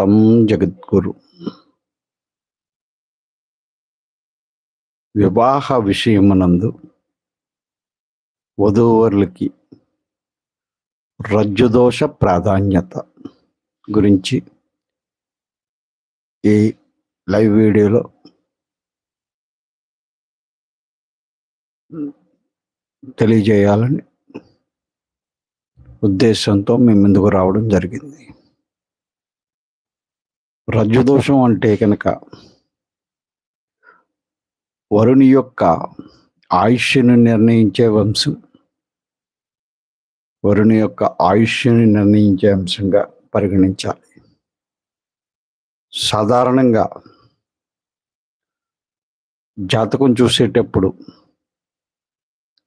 సాక్షాత్తం జగద్గురు. వివాహ విషయమునందు వధూవరులకి రజ్జుదోష ప్రాధాన్యత గురించి ఈ లైవ్ వీడియోలో తెలియజేయాలని ఉద్దేశంతో మేము ముందుకు రావడం జరిగింది. రజ్జుదోషం అంటే కనుక వరుని యొక్క ఆయుష్యను నిర్ణయించే వంశం వరుని యొక్క ఆయుష్ని నిర్ణయించే అంశంగా పరిగణించాలి. సాధారణంగా జాతకం చూసేటప్పుడు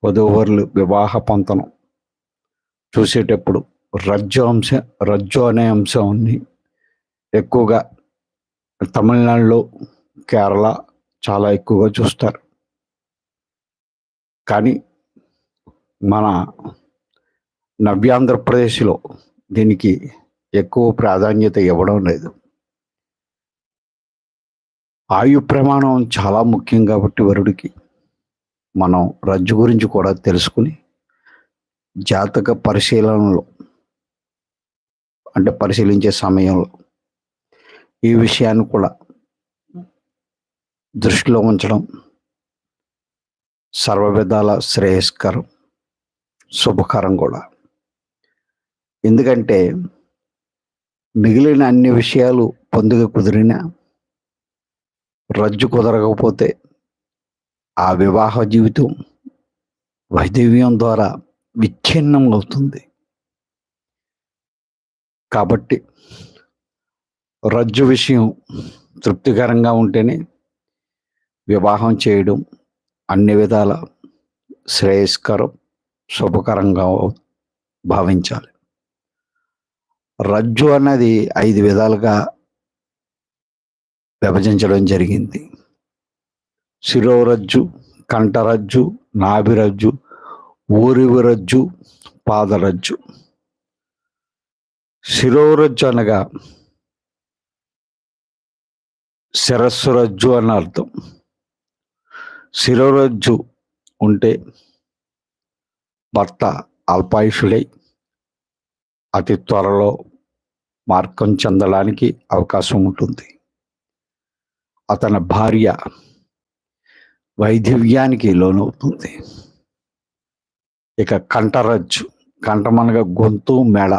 వధూవరులు వివాహ పంతనం చూసేటప్పుడు రజ్జు అంశం రజ్జు అనే అంశాన్ని ఎక్కువగా తమిళనాడులో కేరళ చాలా ఎక్కువగా చూస్తారు. కానీ మన నవ్యాంధ్రప్రదేశ్లో దీనికి ఎక్కువ ప్రాధాన్యత ఇవ్వడం లేదు. ఆయు ప్రమాణం చాలా ముఖ్యం కాబట్టి వరుడికి మనం రజ్జు గురించి కూడా తెలుసుకుని జాతక పరిశీలనలో అంటే పరిశీలించే సమయంలో ఈ విషయాన్ని కూడా దృష్టిలో ఉంచడం సర్వవిధాల శ్రేయస్కరం శుభకరం కూడా. ఎందుకంటే మిగిలిన అన్ని విషయాలు పొందుగా కుదిరినా రజ్జు కుదరకపోతే ఆ వివాహ జీవితం వైదవ్యం ద్వారా విచ్ఛిన్నం అవుతుంది. కాబట్టి రజ్జు విషయం తృప్తికరంగా ఉంటేనే వివాహం చేయడం అన్ని విధాల శ్రేయస్కరం శుభకరంగా భావించాలి. రజ్జు అన్నది ఐదు విధాలుగా విభజించడం జరిగింది. శిరోరజ్జు కంఠరజ్జు నాభిరజ్జు ఊరివిరజ్జు పాదరజ్జు. శిరోరజ్జు అనగా శిరస్సు రజ్జు అని అర్థం. శిరోరజ్జు ఉంటే భర్త అల్పాయుషుడై అతి త్వరలో మార్గం చెందడానికి అవకాశం ఉంటుంది. అతని భార్య వైధవ్యానికి లోనవుతుంది. ఇక కంఠరజ్జు కంఠమనగా గొంతు మెడ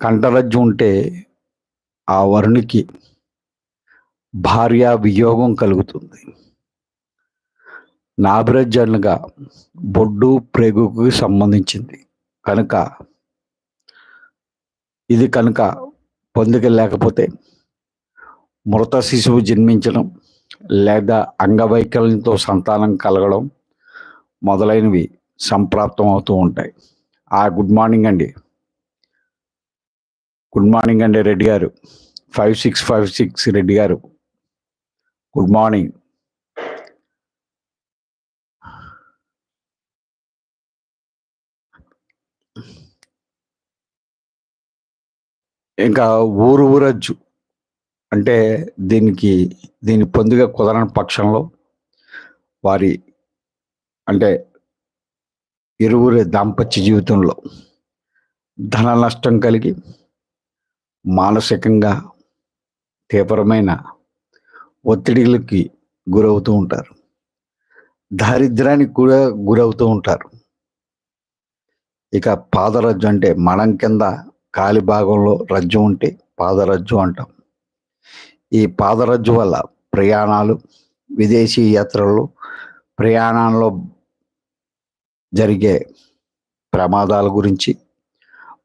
కంఠరజ్జు ఉంటే ఆ వరునికి భార్య వియోగం కలుగుతుంది. నాభిరజ్జు బొడ్డు ప్రేగుకు సంబంధించింది. కనుక ఇది కనుక పొందిక లేకపోతే మృత శిశువు జన్మించడం లేదా అంగవైకల్యంతో సంతానం కలగడం మొదలైనవి సంప్రాప్తం అవుతూ ఉంటాయి. ఆ గుడ్ మార్నింగ్ అండి. గుడ్ మార్నింగ్ అండి రెడ్డి గారు. Five six five six Reddy గారు. గుడ్ మార్నింగ్ ఇంకా ఊరు ఊరజ్జు అంటే దీనికి దీని పొందుగా కుదరని పక్షంలో వారి అంటే ఇరువురి దాంపత్య జీవితంలో ధన నష్టం కలిగి మానసికంగా తీవ్రమైన ఒత్తిడిలకి గురవుతూ ఉంటారు. దారిద్ర్యానికి కూడా గురవుతూ ఉంటారు. ఇక పాదరజ్జు అంటే మనం కింద కాలి భాగంలో రజ్జు ఉంటే పాదరజ్జు అంటాం. ఈ పాదరజ్జు వల్ల ప్రయాణాలు విదేశీ యాత్రలు ప్రయాణంలో జరిగే ప్రమాదాల గురించి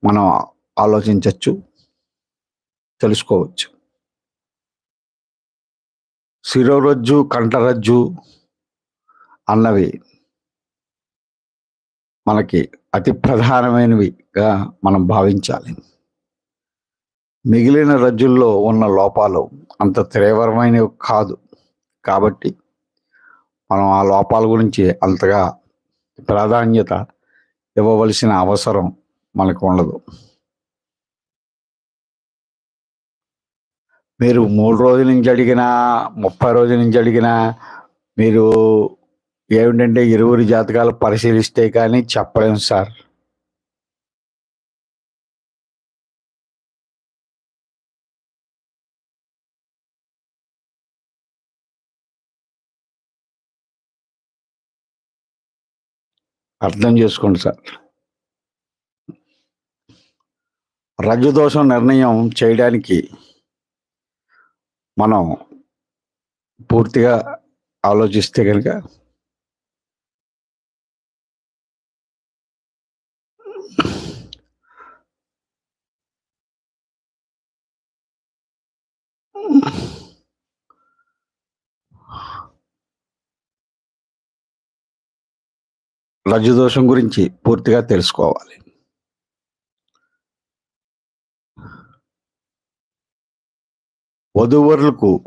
మనం ఆలోచించవచ్చు తెలుసుకోవచ్చు. శిరోరజ్జు కంఠరజ్జు అన్నవి మనకి అతి ప్రధానమైనవిగా మనం భావించాలి. మిగిలిన రజ్జుల్లో ఉన్న లోపాలు అంత తీవ్రమైనవి కాదు. కాబట్టి మనం ఆ లోపాల గురించి అంతగా ప్రాధాన్యత ఇవ్వవలసిన అవసరం మనకు ఉండదు. మీరు మూడు రోజుల నుంచి అడిగినా ముప్పై రోజుల నుంచి అడిగినా మీరు ఏమిటంటే ఇరువురు జాతకాలు పరిశీలిస్తే కానీ చెప్పలేము సార్. అర్థం చేసుకోండి సార్. రజదోషం నిర్ణయం చేయడానికి మనం పూర్తిగా ఆలోచిస్తే కనుక రజదోషం గురించి పూర్తిగా తెలుసుకోవాలి. వధూవరులకు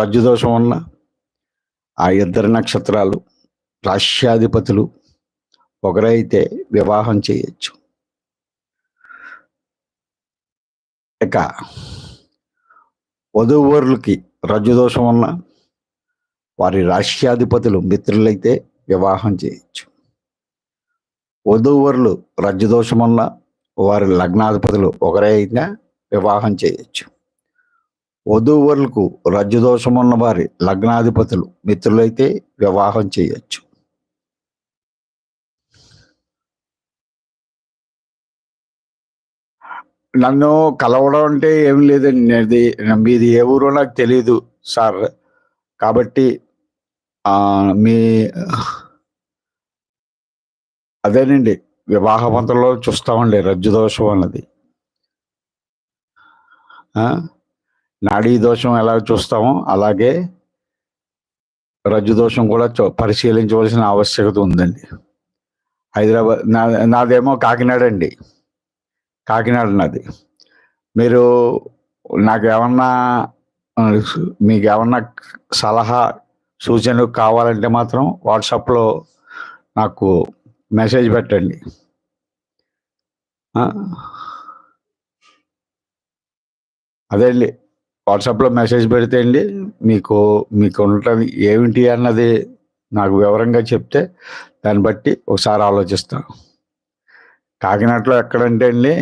రజ్జుదోషం ఉన్న ఆ ఇద్దరు నక్షత్రాలు రాష్ట్రాధిపతులు ఒకరైతే వివాహం చేయొచ్చు. ఇక వధూవరులకి రజ్జుదోషం ఉన్న వారి రాష్ట్రాధిపతులు మిత్రులైతే వివాహం చేయొచ్చు. వధూవరులు రజ్జుదోషం ఉన్న వారి లగ్నాధిపతులు ఒకరైనా వివాహం చేయొచ్చు. వధూవరులకు రజ్జుదోషం ఉన్న వారి లగ్నాధిపతులు మిత్రులైతే వివాహం చేయొచ్చు. నన్ను కలవడం అంటే ఏం లేదండి. అది మీది ఏ ఊరో నాకు తెలియదు సార్. కాబట్టి మీ అదేనండి. వివాహ పంతలో చూస్తామండి రజ్జుదోషం అన్నది. నాడీ దోషం ఎలా చూస్తామో అలాగే రజ్జు దోషం కూడా పరిశీలించవలసిన ఆవశ్యకత ఉందండి. హైదరాబాద్ నా నాదేమో కాకినాడ అండి. కాకినాడ నాది. మీరు నాకు ఏమన్నా మీకు ఏమన్నా సలహా సూచనలు కావాలంటే మాత్రం వాట్సాప్లో నాకు మెసేజ్ పెట్టండి. అదే అండి. వాట్సాప్లో మెసేజ్ పెడితే అండి మీకు మీకు ఉండటం ఏమిటి అన్నది నాకు వివరంగా చెప్తే దాన్ని బట్టి ఒకసారి ఆలోచిస్తాను కాకినాడలో ఎక్కడంటే అండి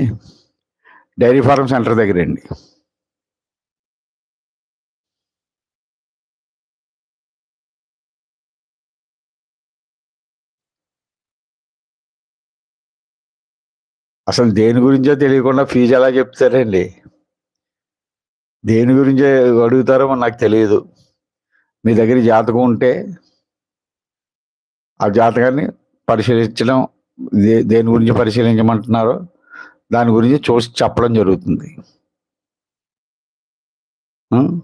డైరీ ఫార్మ్ సెంటర్ దగ్గర అండి. అసలు దేని గురించో తెలియకుండా ఫీజు ఎలా చెప్తారండి? దేని గురించి అడుగుతారో నాకు తెలియదు. మీ దగ్గర జాతకం ఉంటే ఆ జాతకాన్ని పరిశీలించడం దే- దేని గురించి పరిశీలించమంటున్నారో దాని గురించి చూసి చెప్పడం జరుగుతుంది. ఉం?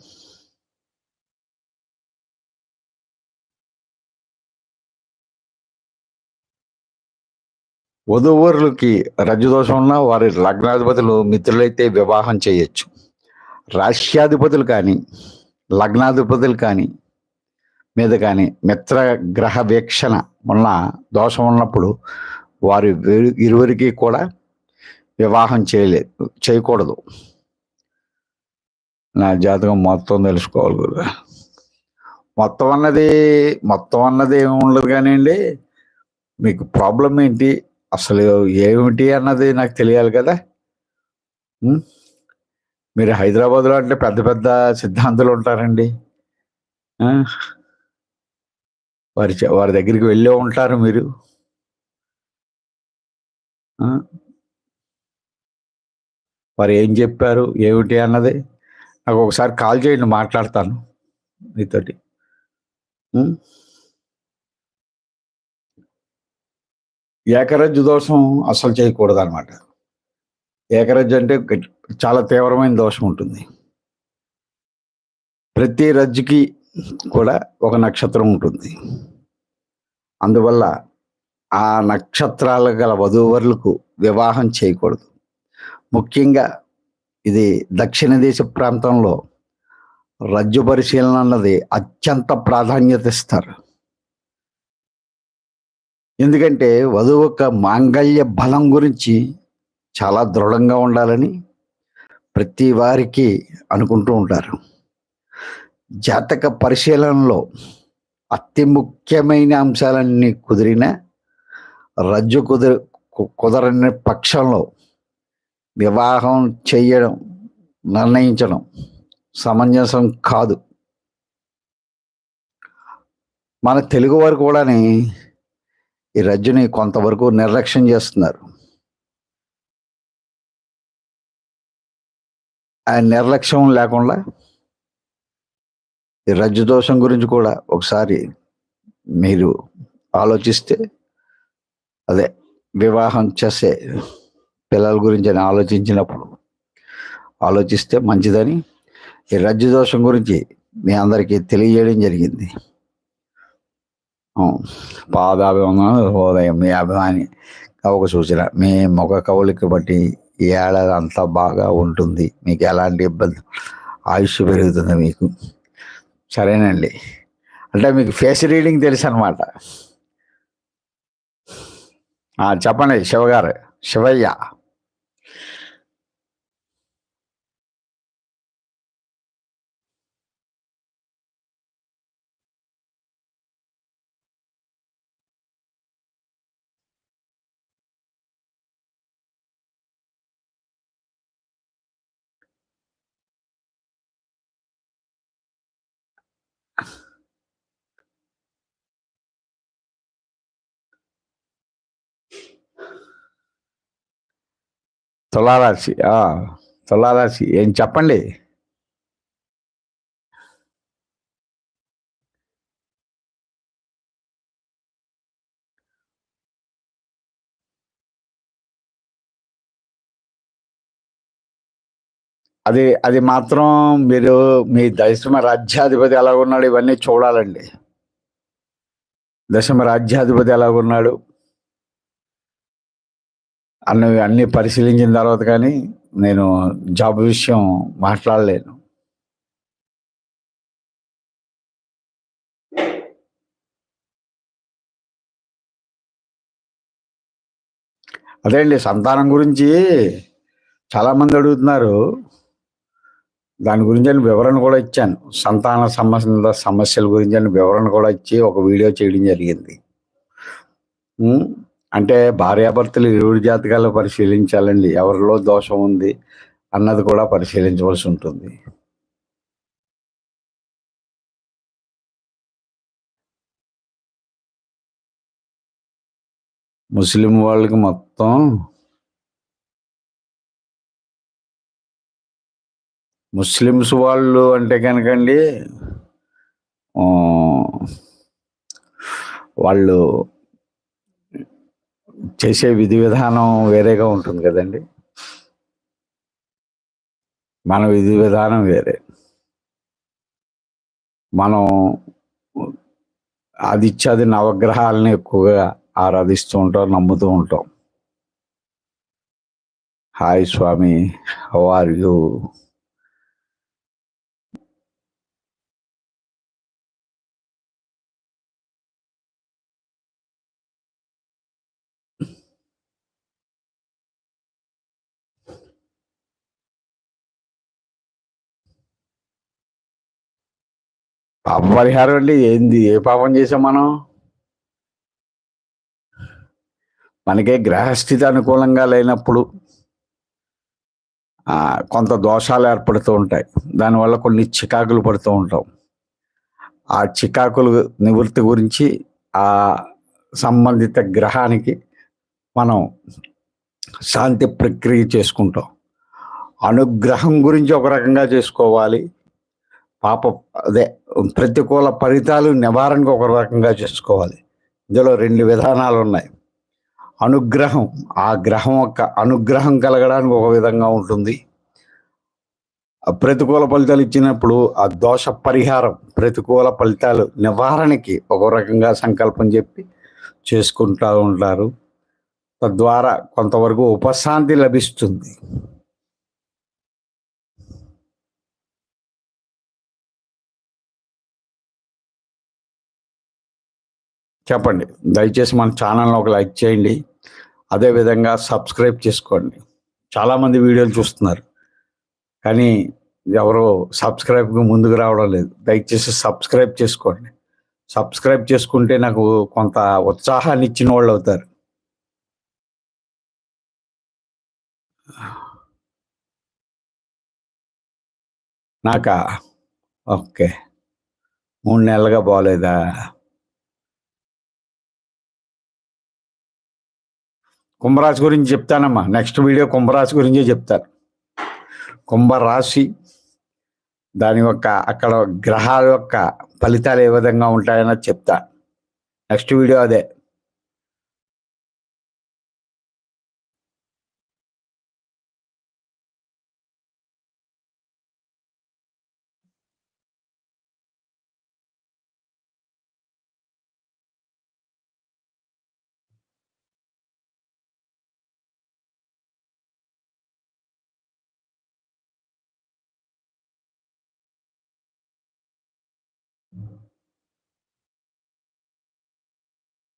వధూవరులకి రజదోషం ఉన్న వారి లగ్నాధిపతులు మిత్రులైతే వివాహం చేయొచ్చు. రాష్ట్రాధిపతులు కానీ లగ్నాధిపతులు కానీ మీద కానీ మిత్ర గ్రహ వీక్షణ ఉన్న దోషం ఉన్నప్పుడు వారి ఇరువురికి కూడా వివాహం చేయలేదు చేయకూడదు. నా జాతకం మొత్తం తెలుసుకోవాలి కదా మొత్తం అన్నది మొత్తం అన్నది ఏమి ఉండదు కానివ్వండి మీకు ప్రాబ్లం ఏంటి అసలు ఏమిటి అన్నది నాకు తెలియాలి కదా. మీరు హైదరాబాద్లో అంటే పెద్ద పెద్ద సిద్ధాంతులు ఉంటారండి. వారి వారి దగ్గరికి వెళ్ళే ఉంటారు మీరు. వారు ఏం చెప్పారు? ఏమిటి అన్నది నాకు ఒకసారి కాల్ చేయండి మాట్లాడతాను మీతోటి. ఉం? ఏకరజ్జు దోషం అసలు చేయకూడదు అనమాట ఏకరజ్జు అంటే చాలా తీవ్రమైన దోషం ఉంటుంది. ప్రతి రజ్జుకి కూడా ఒక నక్షత్రం ఉంటుంది. అందువల్ల ఆ నక్షత్రాలు గల వధూవరులకు వివాహం చేయకూడదు. ముఖ్యంగా ఇది దక్షిణ దేశ ప్రాంతంలో రజ్జు పరిశీలన అన్నది అత్యంత ప్రాధాన్యత ఇస్తారు. ఎందుకంటే వధువు యొక్క మాంగళ్య బలం గురించి చాలా దృఢంగా ఉండాలని ప్రతి వారికి అనుకుంటూ ఉంటారు. జాతక పరిశీలనలో అతి ముఖ్యమైన అంశాలన్నీ కుదిరిన రజ్జు కుదిర కు- కుదరని పక్షంలో వివాహం చేయడం నిర్ణయించడం సమంజసం కాదు. మన తెలుగు వారు కూడాని ఈ రజ్జుని కొంతవరకు నిర్లక్ష్యం చేస్తున్నారు. ఆ నిర్లక్ష్యం లేకుండా ఈ రజ్జుదోషం గురించి కూడా ఒకసారి మీరు ఆలోచిస్తే అదే వివాహం చేసే పిల్లల గురించి అని ఆలోచించినప్పుడు ఆలోచిస్తే మంచిదని ఈ రజ్జు దోషం గురించి మీ అందరికీ తెలియజేయడం జరిగింది. పాదాభిమానం హోదయం మీ అభిమాని ఒక సూచన. మీ ముఖ కవలిక బట్టి ఈ ఏడాది అంతా బాగా ఉంటుంది. మీకు ఎలాంటి ఇబ్బంది? ఆయుష్ పెరుగుతుంది మీకు. సరేనండి. అంటే మీకు ఫేస్ రీడింగ్ తెలుసు అనమాట చెప్పండి శివగారు శివయ్య. తులారాశి. తులారాశి. ఏం చెప్పండి? అది అది మాత్రం మీరు మీ దశమ రాజ్యాధిపతి ఎలాగున్నాడు ఇవన్నీ చూడాలండి. దశమ రాజ్యాధిపతి ఎలాగున్నాడు? ఉన్నాడు అన్నవి అన్ని పరిశీలించిన తర్వాత కానీ నేను జాబ్ విషయం మాట్లాడలేను. అదే అండి సంతానం గురించి చాలా మంది అడుగుతున్నారు. దాని గురించి నేను వివరణ కూడా ఇచ్చాను. సంతాన సమస్య సమస్యల గురించి నేను వివరణ కూడా ఇచ్చి ఒక వీడియో చేయడం జరిగింది. అంటే భార్యాభర్తలు ఇరువురు జాతకాలు పరిశీలించాలండి. ఎవరిలో దోషం ఉంది అన్నది కూడా పరిశీలించవలసి ఉంటుంది. ముస్లిం వాళ్ళకి మొత్తం ముస్లిమ్స్ వాళ్ళు అంటే కనుకండి వాళ్ళు చేసే విధి విధానం వేరేగా ఉంటుంది కదండి. మన విధి విధానం వేరే. మనం ఆదిత్యాది నవగ్రహాలని ఎక్కువగా ఆరాధిస్తూ ఉంటాం నమ్ముతూ ఉంటాం. Hi Swami how are you? పాప పరిహారం అండి ఏంది? ఏ పాపం చేసాం మనం? మనకే గ్రహస్థితి అనుకూలంగా లేనప్పుడు కొంత దోషాలు ఏర్పడుతూ ఉంటాయి. దానివల్ల కొన్ని చికాకులు పడుతూ ఉంటాం. ఆ చికాకులు నివృత్తి గురించి ఆ సంబంధిత గ్రహానికి మనం శాంతి ప్రక్రియ చేసుకుంటాం. అనుగ్రహం గురించి ఒక రకంగా చేసుకోవాలి. పాప అదే ప్రతికూల ఫలితాలు నివారణకు ఒక రకంగా చేసుకోవాలి. ఇందులో రెండు విధానాలు ఉన్నాయి. అనుగ్రహం ఆ గ్రహం యొక్క అనుగ్రహం కలగడానికి ఒక విధంగా ఉంటుంది. ఆ ప్రతికూల ఫలితాలు ఇచ్చినప్పుడు ఆ దోష పరిహారం ప్రతికూల ఫలితాలు నివారణకి ఒక రకంగా సంకల్పం చెప్పి చేసుకుంటూ ఉంటారు. తద్వారా కొంతవరకు ఉపశాంతి లభిస్తుంది. చెప్పండి. దయచేసి మన ఛానల్ని ఒక లైక్ చేయండి. అదేవిధంగా సబ్స్క్రైబ్ చేసుకోండి. చాలామంది వీడియోలు చూస్తున్నారు. కానీ ఎవరు సబ్స్క్రైబ్కి ముందుకు రావడం లేదు. దయచేసి సబ్స్క్రైబ్ చేసుకోండి. సబ్స్క్రైబ్ చేసుకుంటే నాకు కొంత ఉత్సాహాన్ని ఇచ్చిన వాళ్ళు అవుతారు. నాకా? ఓకే. మూడు నెలలుగా బాగోలేదా కుంభరాశి గురించి చెప్తానమ్మా. నెక్స్ట్ వీడియో కుంభరాశి గురించే చెప్తాను. కుంభరాశి దాని యొక్క అక్కడ గ్రహాల యొక్క ఫలితాలు ఏ విధంగా ఉంటాయన్నది చెప్తా నెక్స్ట్ వీడియో అదే.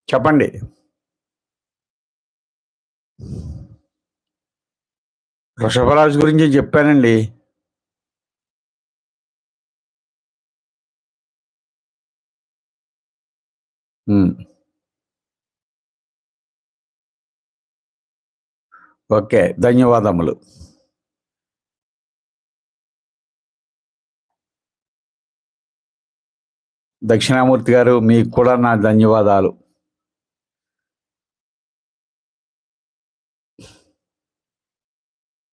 చెప్పండి. వృషభరాజు గురించి చెప్పానండి. ఓకే ధన్యవాదములు. దక్షిణామూర్తి గారు మీకు కూడా నా ధన్యవాదాలు.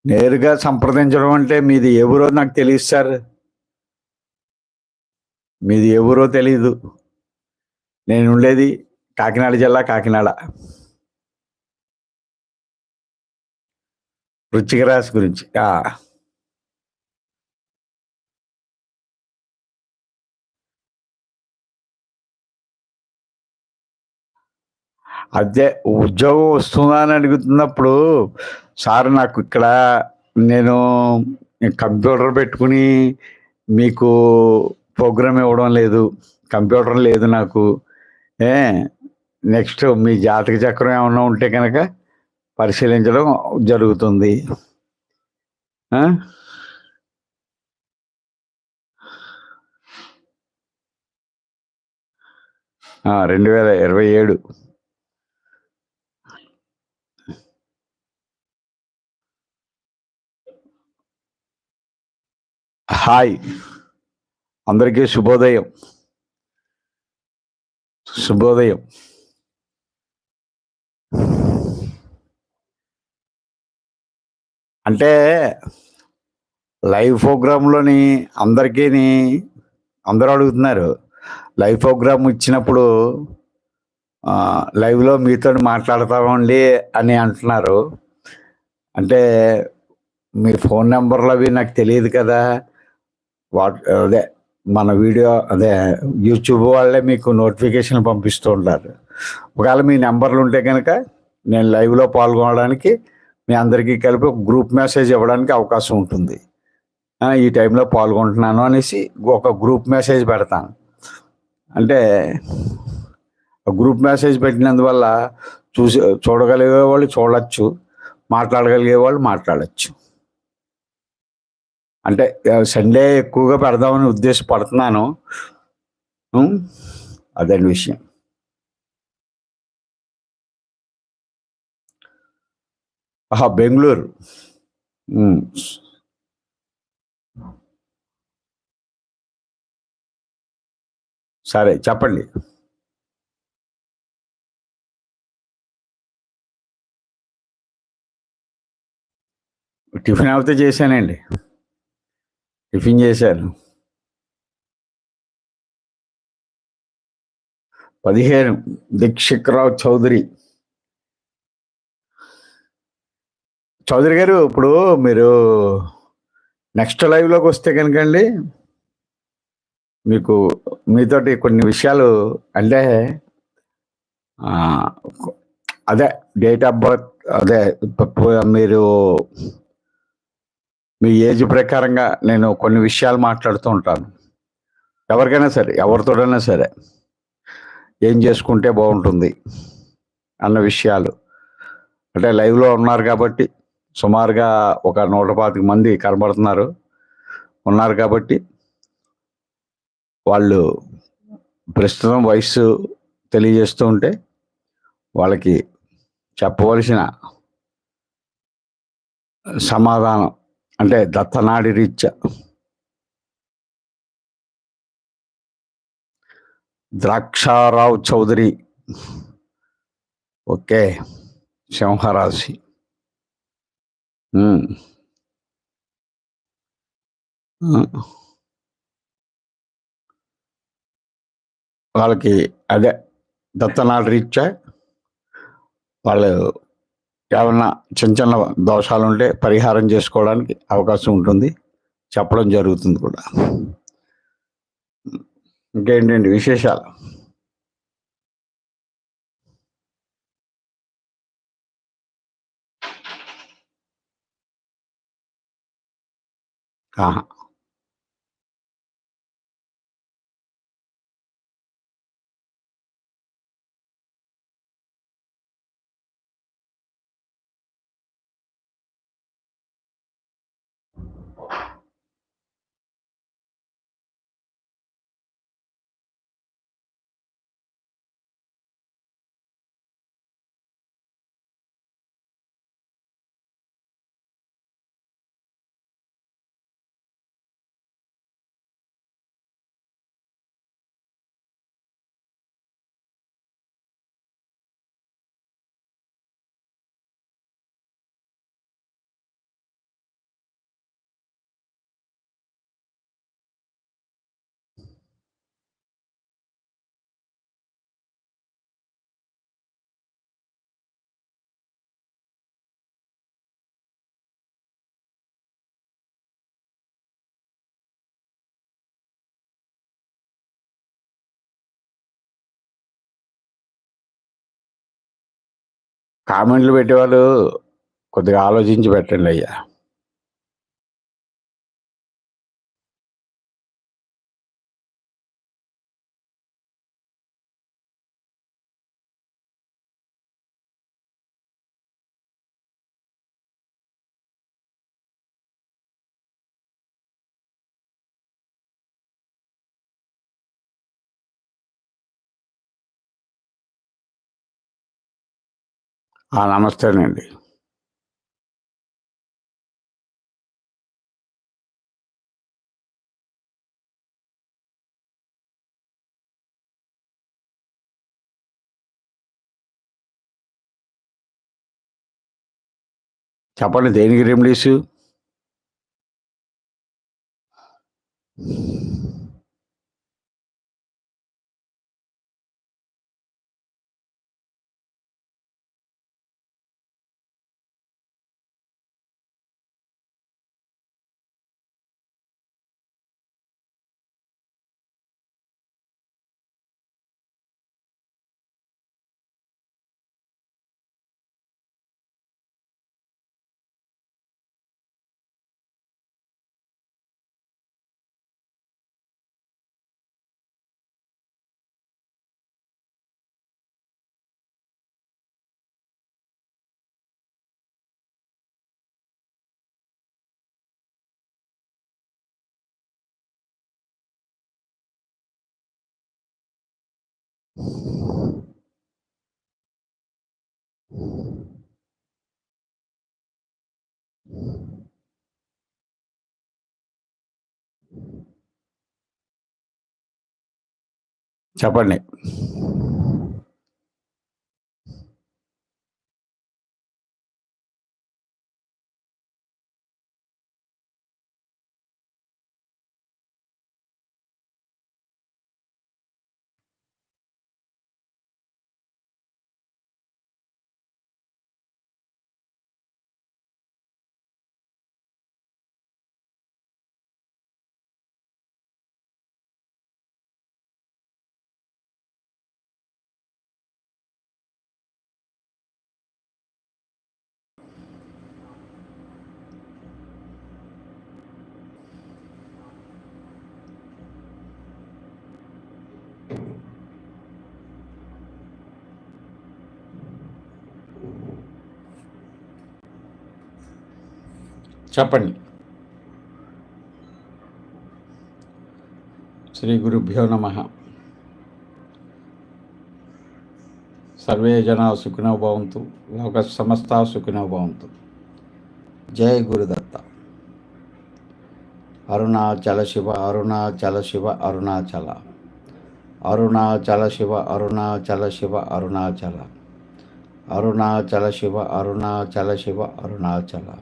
నేరుగా సంప్రదించడం అంటే మీది ఎవరో నాకు తెలియదు సార్. మీది ఎవరో తెలీదు. నేను ఉండేది కాకినాడ జిల్లా కాకినాడ. వృచ్చిక రాశి గురించి అదే ఉద్యోగం వస్తుందా అని అడుగుతున్నప్పుడు సార్ నాకు ఇక్కడ నేను కంప్యూటర్ పెట్టుకుని మీకు ప్రోగ్రామ్ ఇవ్వడం లేదు కంప్యూటర్ లేదు నాకు. ఏ నెక్స్ట్ మీ జాతక చక్రం ఏమన్నా ఉంటే కనుక పరిశీలించడం జరుగుతుంది. రెండు వేల ఇరవై ఏడు. హాయ్. అందరికీ శుభోదయం. శుభోదయం. అంటే లైవ్ ప్రోగ్రాంలోని అందరికీ అందరూ అడుగుతున్నారు. లైవ్ ప్రోగ్రామ్ ఇచ్చినప్పుడు లైవ్లో మీతో మాట్లాడతామండి అని అంటున్నారు. అంటే మీ ఫోన్ నెంబర్లు అవి నాకు తెలియదు కదా. వాట్ అదే మన వీడియో అదే యూట్యూబ్ వాళ్ళే మీకు నోటిఫికేషన్ పంపిస్తూ ఉంటారు. ఒకవేళ మీ నెంబర్లు ఉంటే కనుక నేను లైవ్లో పాల్గొనడానికి మీ అందరికీ కలిపి ఒక గ్రూప్ మెసేజ్ ఇవ్వడానికి అవకాశం ఉంటుంది. ఈ టైంలో పాల్గొంటున్నాను అనేసి ఒక గ్రూప్ మెసేజ్ పెడతాను. అంటే ఆ గ్రూప్ మెసేజ్ పెట్టినందువల్ల చూసి చూడగలిగే వాళ్ళు చూడవచ్చు మాట్లాడగలిగే వాళ్ళు మాట్లాడచ్చు. అంటే సండే ఎక్కువగా పెడదామని ఉద్దేశపడుతున్నాను. అదండి విషయం. ఆహా బెంగళూరు. సరే చెప్పండి. టిఫిన్ అవుతే చేశానండి. టిఫిన్ చేశాను. పదిహేను. దీక్షిక్రావు చౌదరి. చౌదరి గారు ఇప్పుడు మీరు నెక్స్ట్ లైవ్లోకి వస్తే కనుకండి మీకు మీతోటి కొన్ని విషయాలు అంటే అదే డేట్ ఆఫ్ బర్త్ అదే మీరు మీ ఏజ్ ప్రకారంగా నేను కొన్ని విషయాలు మాట్లాడుతూ ఉంటాను. ఎవరికైనా సరే ఎవరితోడైనా సరే ఏం చేసుకుంటే బాగుంటుంది అన్న విషయాలు. అంటే లైవ్లో ఉన్నారు కాబట్టి సుమారుగా ఒక నూట పాతిక మంది కనబడుతున్నారు. ఉన్నారు కాబట్టి వాళ్ళు ప్రస్తుతం వయస్సు తెలియజేస్తూ ఉంటే వాళ్ళకి చెప్పవలసిన సమాధానం అంటే దత్తనాడి రీత్యా. ద్రాక్షారావు చౌదరి. ఓకే. సింహరాశి. వాళ్ళకి అదే దత్తనాడు రీత్యా. వాళ్ళు ఏమన్నా చిన్న చిన్న దోషాలు ఉంటే పరిహారం చేసుకోవడానికి అవకాశం ఉంటుంది. చెప్పడం జరుగుతుంది కూడా. ఇంకేంటండి విశేషాలు? ఆహా. కామెంట్లు పెట్టేవాళ్ళు కొద్దిగా ఆలోచించి పెట్టండి అయ్యా. నమస్తేనండి. చెప్పండి దేనికి రెమెడీస్ చెప్పండి. చెప్పండి. శ్రీ గురుభ్యో నమ. సర్వే జనా సుఖినో భవంతు లోక సమస్త సుఖినో భవంతు. జయ గురుదత్త. అరుణాచల శివ అరుణాచల శివ అరుణాచల. అరుణాచల శివ అరుణాచల శివ అరుణాచల. అరుణాచల శివ అరుణాచల శివ అరుణాచల.